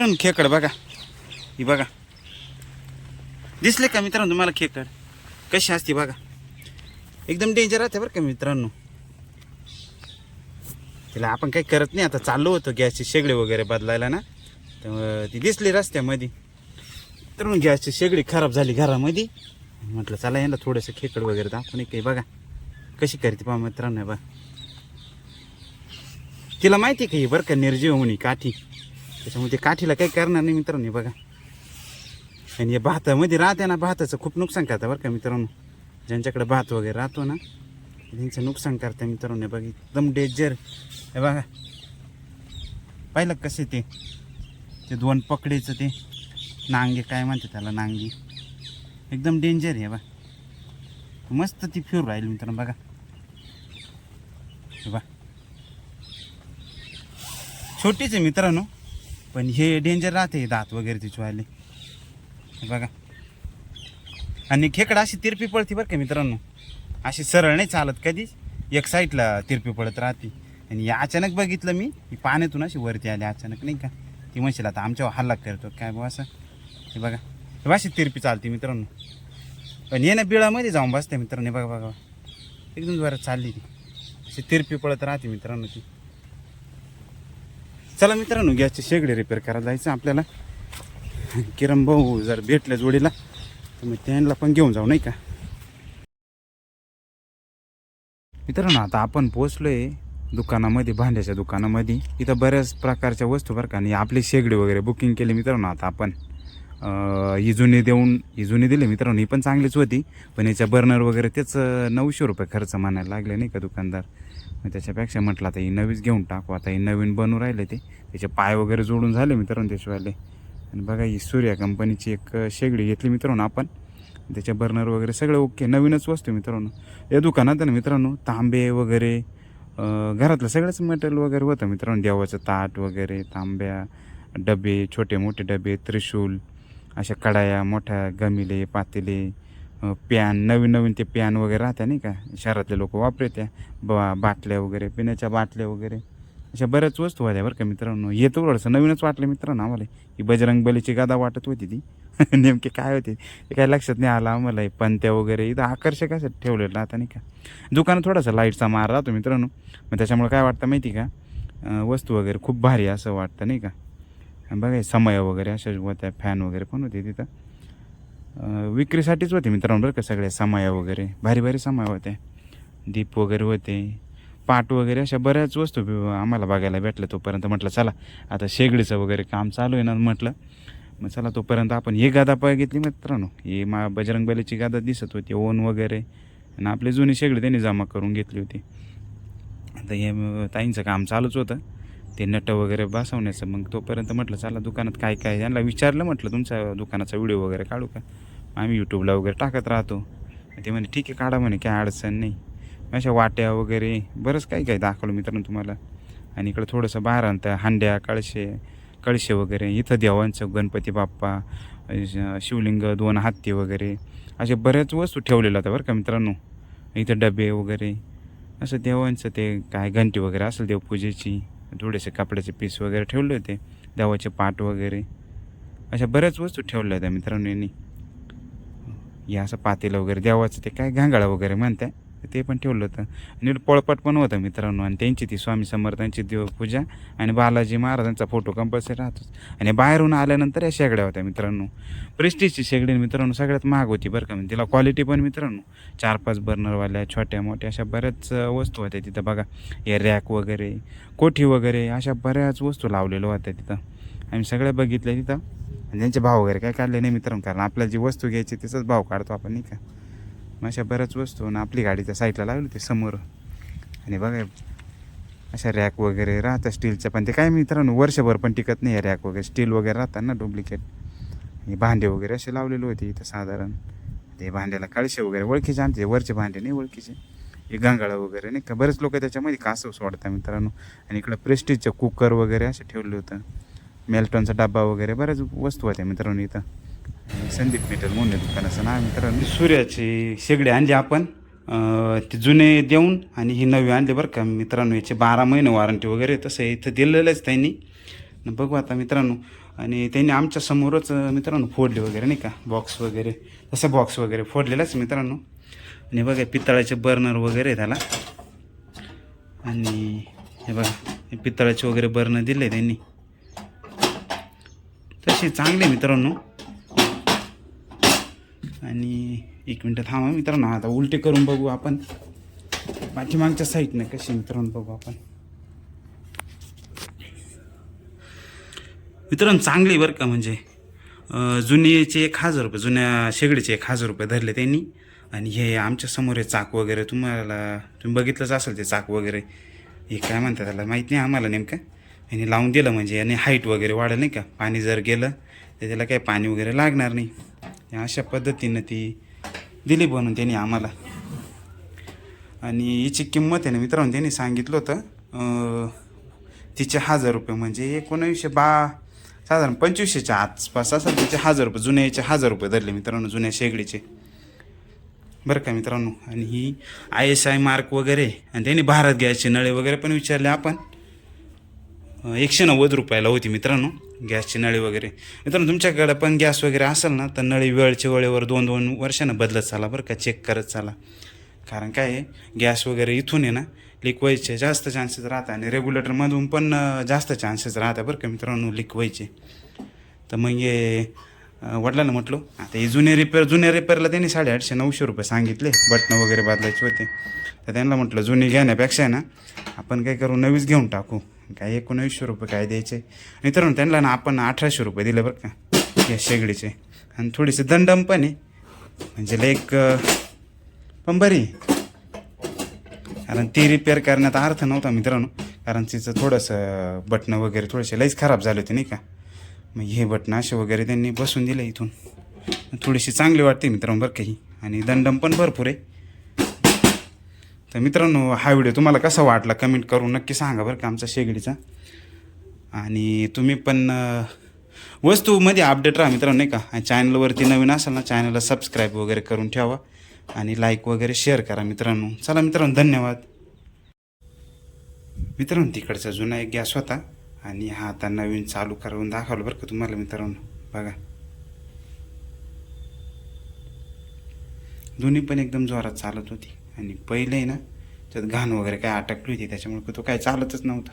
खेकड बघा. ही बघा. दिसले का मित्रांनो तुम्हाला खेकड? कशी असते बघा. एकदम डेंजर राहते बरं का मित्रांनो. तिला आपण काही करत नाही. आता चाललो होतो गॅसचे शेगडे वगैरे बदलायला ना. तर ती दिसली रस्त्यामध्ये. तर गॅसची शेगडी खराब झाली घरामध्ये. म्हटलं चला यांना थोडंसं खेकड वगैरे दाखवून काही बघा. कशी करते पहा मित्रांनो बघा. तिला माहिती आहे का ही बरं का निर्जीव म्हणे काठी? त्याच्यामुळे ते काठीला काही करणार नाही मित्रांनो बघा. आणि या भातामध्ये राहते ना भाताचं खूप नुकसान करतं बरं का मित्रांनो. ज्यांच्याकडे भात वगैरे राहतो ना त्यांचं नुकसान करतं मित्रांनो बघा. एकदम डेंजर हे बघा. पाहिलं कसे ते? ते दोन पकडीचं ते नांगे काय म्हणते त्याला नांगी? एकदम डेंजर आहे हे मस्त ती फिरू राहील मित्रांनो बघा. बा बघा. छोटीच आहे मित्रांनो. पण हे डेंजर राहते दात वगैरे तिचवाले हे बघा. आणि खेकडा अशी तिरपी पळते बरं का मित्रांनो. अशी सरळ नाही चालत कधीच एक साईडला तिरपी पळत राहते. आणि या अचानक बघितलं मी ही पाण्यातून अशी वरती आली अचानक नाही का. ती म्हणशील आता आमच्यावर हल्ला करतो काय बुवा असं. हे बघा. हे अशी तिरपी चालते मित्रांनो. पण ये ना बिळामध्ये जाऊन बसते मित्रांनो. बघा बघा एकदम बरं चालली ती. अशी तिरपी पळत राहते मित्रांनो ती. चला मित्रांनो गॅसचे शेगडे रिपेअर करायला जायचं आपल्याला. किरण भाऊ जर भेटल्या जोडीला तर मग त्यांना पण घेऊन जाऊ नाही का? मित्रांनो आता आपण पोचलोय दुकानामध्ये भांड्याच्या दुकानामध्ये. इथं बऱ्याच प्रकारच्या वस्तू बरं का आणि आपली शेगडी वगैरे बुकिंग केली मित्रांनो आता आपण. अं, ही जुनी देऊन ही जुनी दिली मित्रांनो ही पण चांगलीच होती. पण याच्या बर्नर वगैरे तेच नऊशे रुपये खर्च म्हणायला लागले नाही का दुकानदार? मग त्याच्यापेक्षा म्हटलं आता ही नवीच घेऊन टाकू. आता ही नवीन बनू राहिले ते. त्याचे पाय वगैरे जोडून झाले मित्रांनो त्याशिवायले आणि बघा ही सूर्या कंपनीची एक शेगडी घेतली मित्रांनो आपण. त्याचे बर्नर वगैरे सगळं ओके. नवीनच वस्तू मित्रांनो. या दुकानात ना मित्रांनो तांबे वगैरे घरातलं सगळंच मटेरियल वगैरे होतं मित्रांनो. देवाचं ताट वगैरे तांब्या डबे छोटे मोठे डबे त्रिशूल अशा कडाया मोठ्या गमिले पातेले पॅन नवीन नवीन ते पॅन वगैरे राहत्या नाही का? शहरातले लोक वापरत्या बा बाटल्या वगैरे पिण्याच्या बाटल्या वगैरे. अशा बऱ्याच वस्तू होत्या बरं का मित्रांनो. येतो थोडंसं नवीनच वाटलं मित्रांनो आम्हाला. ही बजरंग बलीची गादा वाटत होती ती. नेमके काय होते? ते काय लक्षात नाही आलं आम्हाला. पंत्या वगैरे इथं आकर्षक असं ठेवलेलं राहतं नाही का? दुकानात थोडासा लाईटचा मार राहतो मित्रांनो. मग त्याच्यामुळे काय वाटतं माहिती का? वस्तू वगैरे खूप भारी असं वाटतं नाही का? बघा समय वगैरे अशा होत्या. फॅन वगैरे पण होते तिथं. विक्रीसाठीच होते मित्रांनो बरं का सगळ्या समाया वगैरे. भारी भारी समाया होते दीप वगैरे होते. पाट वगैरे अशा बऱ्याच वस्तू आम्हाला बघायला भेटल्या तोपर्यंत. म्हटलं चला आता शेगडीचं वगैरे काम चालू आहे ना म्हटलं. मग चला तोपर्यंत आपण ही गादा पाय घेतली मित्रांनो. ही मा बजरंगबलीची गादा दिसत होती ओन वगैरे. आणि आपली जुनी शेगडी त्यांनी जमा करून घेतली होती. आता हे ताईंचं काम चालूच होतं. ते नट वगैरे बसवण्याचं. मग तोपर्यंत म्हटलं चला दुकानात काय काय? यांना विचारलं म्हटलं तुमचा दुकानाचा व्हिडिओ वगैरे काढू का? आम्ही यूट्यूबला वगैरे टाकत राहतो. ते म्हणे ठीक आहे काढा म्हणे काय अडचण नाही. अशा वाट्या वगैरे बरंच काही काही दाखवलं मित्रांनो तुम्हाला. आणि इकडं थोडंसं बाहेर आणतं हांड्या कळशे कळशे वगैरे. इथं देवांचं गणपती बाप्पा शिवलिंग दोन हत्ती वगैरे. असे बऱ्याच वस्तू ठेवलेल्या होत्या बरं का मित्रांनो. इथं डबे वगैरे. असं देवांचं ते काय घंटी वगैरे असेल देवपूजेची. थोडेसे कपड्याचे पीस वगैरे ठेवले होते. देवाचे पाट वगैरे. अशा बऱ्याच वस्तू ठेवल्या होत्या मित्रांनो यांनी. या असं पातेलं वगैरे देवाचं ते काय घांगाळा वगैरे म्हणताय? ते पण ठेवलं होतं. आणि पळपट पण होतं मित्रांनो. आणि त्यांची ती स्वामी समर्थांची देवपूजा आणि बालाजी महाराजांचा फोटो कंपल्सरी राहतोच. आणि बाहेरून आल्यानंतर या शेगड्या होत्या मित्रांनो. प्रेस्टिजची शेगडी मित्रांनो सगळ्यात महाग होती बरं का. म्हणजे तिला क्वालिटी पण मित्रांनो. चार पाच बर्नरवाल्या छोट्या मोठ्या अशा बऱ्याच वस्तू होत्या तिथं बघा. हे रॅक वगैरे कोठी वगैरे अशा बऱ्याच वस्तू लावलेल्या होत्या तिथं. आम्ही सगळ्या बघितल्या तिथं. आणि त्यांचे भाव वगैरे काय काढले नाही मित्रांनो. कारण आपल्याला जी वस्तू घ्यायची त्याचाच भाव काढतो आपण नाही का? मग अशा बऱ्याच वस्तू आणि आपली गाडी त्या साईडला लावली होती समोर. आणि बघा अशा रॅक वगैरे राहतात स्टीलच्या पण ते काय मित्रांनो वर्षभर पण टिकत नाही रॅक वगैरे. स्टील वगैरे राहतात ना डुप्लिकेट आणि भांडे वगैरे असे लावलेले होते इथं साधारण. ते भांड्याला कळशे वगैरे ओळखीचे आमचे वरचे भांडे नाही ओळखीचे. हे गांगाळा वगैरे नाही का? बरेच लोक त्याच्यामध्ये कासव सोडतात मित्रांनो. आणि इकडं प्रेस्टिजचं कुकर वगैरे असे ठेवले होतं. मेल्टॉनचा डब्बा वगैरे बऱ्याच वस्तू होत्या मित्रांनो इथं. संदीप मेटल मोन्या दुकानाचं नाव मित्रांनो. सूर्याची शेगडी आणली आपण. ते जुने देऊन आणि ही नवी आणली बरं का. मित्रांनो याचे बारा महिने वॉरंटी वगैरे तसं इथं दिलेलंच त्यांनी. बघू आता मित्रांनो. आणि त्यांनी आमच्या समोरच मित्रांनो फोडले वगैरे नाही का. बॉक्स वगैरे. तसं बॉक्स वगैरे फोडलेलाच मित्रांनो. आणि बघा पितळाचे बर्नर वगैरे आहे त्याला. आणि हे बघा हे पितळाचे वगैरे बर्नर दिले त्यांनी. तसे चांगले मित्रांनो. आणि एक मिनटं थांबा मित्रांनो आता उलटे करून बघू आपण. पाठीमागच्या साईडनं कशी मित्रांनो बघू आपण. मित्रांनो चांगली बरं का म्हणजे. जुनेचे जुनीचे एक हजार रुपये जुन्या शेगडीचे एक हजार रुपये धरले त्यांनी. आणि हे आमच्यासमोर हे चाक वगैरे. तुम्हाला तुम्ही बघितलंच असेल ते चाक वगैरे. हे काय म्हणतात त्याला? माहीत नाही आम्हाला नेमकं. आणि लावून दिलं म्हणजे आणि हाईट वगैरे वाढेल नाही का? पाणी जर गेलं तर त्याला काही पाणी वगैरे लागणार नाही. अशा पद्धतीनं ती दिली बनवून त्यांनी आम्हाला. आणि हिची किंमत आहे ना मित्रांनो त्यांनी सांगितलं होतं तिचे हजार रुपये म्हणजे एकोणावीसशे बा साधारण पंचवीसशेच्या आसपास असेल तिचे हजार रुपये जुन्या याचे हजार रुपये धरले मित्रांनो जुन्या शेगडीचे. बरं का मित्रांनो? आणि ही आय एस आय मार्क वगैरे आणि त्यांनी भारत गॅसचे नळे वगैरे पण विचारले आपण. एकशे नव्वद रुपयाला होती मित्रांनो गॅसची नळी वगैरे. मित्रांनो तुमच्याकडे पण गॅस वगैरे असेल ना तर नळी वेळच्या वेळेवर दोन दोन वर्षानं बदलत चाला बरं का चेक करत चाला. कारण काय आहे गॅस वगैरे इथून आहे ना लीक व्हायचे जास्त चान्सेस राहतात आणि रेग्युलेटरमधून पण जास्त चान्सेस राहतात बरं का मित्रांनो लीक व्हायचे तर मग हे वडिलांना म्हटलो आता हे जुने रिपेअर जुन्या रिपेअरला त्यांनी साडेआठशे नऊशे रुपये सांगितले बटणं वगैरे बदलायचे होते. तर त्यांना म्हटलं जुनी घेण्यापेक्षा आहे ना आपण काय करू नवीच घेऊन टाकू. काय एकोणवीसशे रुपये काय द्यायचे? मित्रांनो त्यांना ना आपण अठराशे रुपये दिले बरं का या शेगडीचे. आणि थोडीशी दंडम पण आहे. म्हणजे लाईक पण बरी कारण ती रिपेअर करण्यात अर्थ नव्हता मित्रांनो. कारण तिचं थोडंसं बटणं वगैरे थोडेसे लईच खराब झाले होते नाही का? मग हे बटणं असे वगैरे त्यांनी बसून दिले इथून. थोडीशी चांगली वाटते मित्रांनो बरं काही. आणि दंडम पण भरपूर आहे. तर मित्रांनो हा व्हिडिओ तुम्हाला कसा वाटला कमेंट करून नक्की सांगा बरं का आमचा शेगडीचा. आणि तुम्ही पण वस्तूमध्ये अपडेट राहा मित्रांनो नाही का? आणि चॅनलवरती नवीन असाल ना चॅनलला सबस्क्राईब वगैरे करून ठेवा आणि लाईक वगैरे शेअर करा मित्रांनो. चला मित्रांनो धन्यवाद. मित्रांनो तिकडचा जुना एक गॅस होता आणि हा आता नवीन चालू करून दाखवलं बरं का तुम्हाला मित्रांनो. बघा. दोन्ही पण एकदम जोरात चालत होती. आणि पहिले ना त्यात घाण वगैरे काय अटकली होती त्याच्यामुळे तो काय चालतच नव्हता.